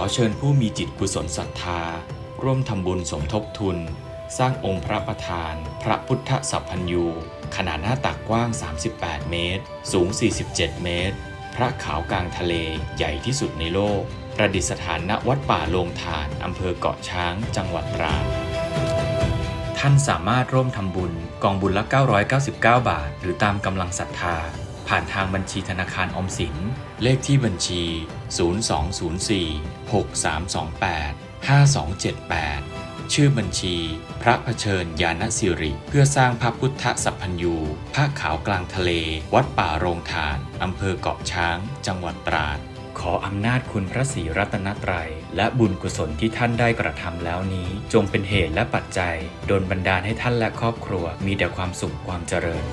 อเชิญผู้มีจิตกุศลศรัทธา ร่วมทำบุญสมทบทุน สร้างองค์พระประธาน พระพุทธสัพพัญญูขนาดหน้าตักกว้าง 38 เมตร สูง 47 เมตร พระขาวกลางทะเลใหญ่ที่สุดในโลก ประดิษฐานณวัดป่าโลงทานอำเภอเกาะช้าง จังหวัดตราดท่านสามารถร่วมทำบุญกองบุญละ 999 บาท หรือตามกำลังศรัทธา ผ่านทางบัญชีธนาคารอมสิน เลขที่บัญชี 0204 6328 5278 ชื่อบัญชี พระเผชิญญาณสิริ เพื่อสร้างพระพุทธสัพพัญญูผ้าขาวกลางทะเล วัดป่าโรงทาน อำเภอเกาะช้าง จังหวัดตราด ขออำนาจคุณพระศรีรัตนตรัย และบุญกุศลที่ท่านได้กระทำแล้วนี้ จงเป็นเหตุและปัจจัย โดนบันดาลให้ท่านและครอบครัวมีแต่ความสุขความเจริญ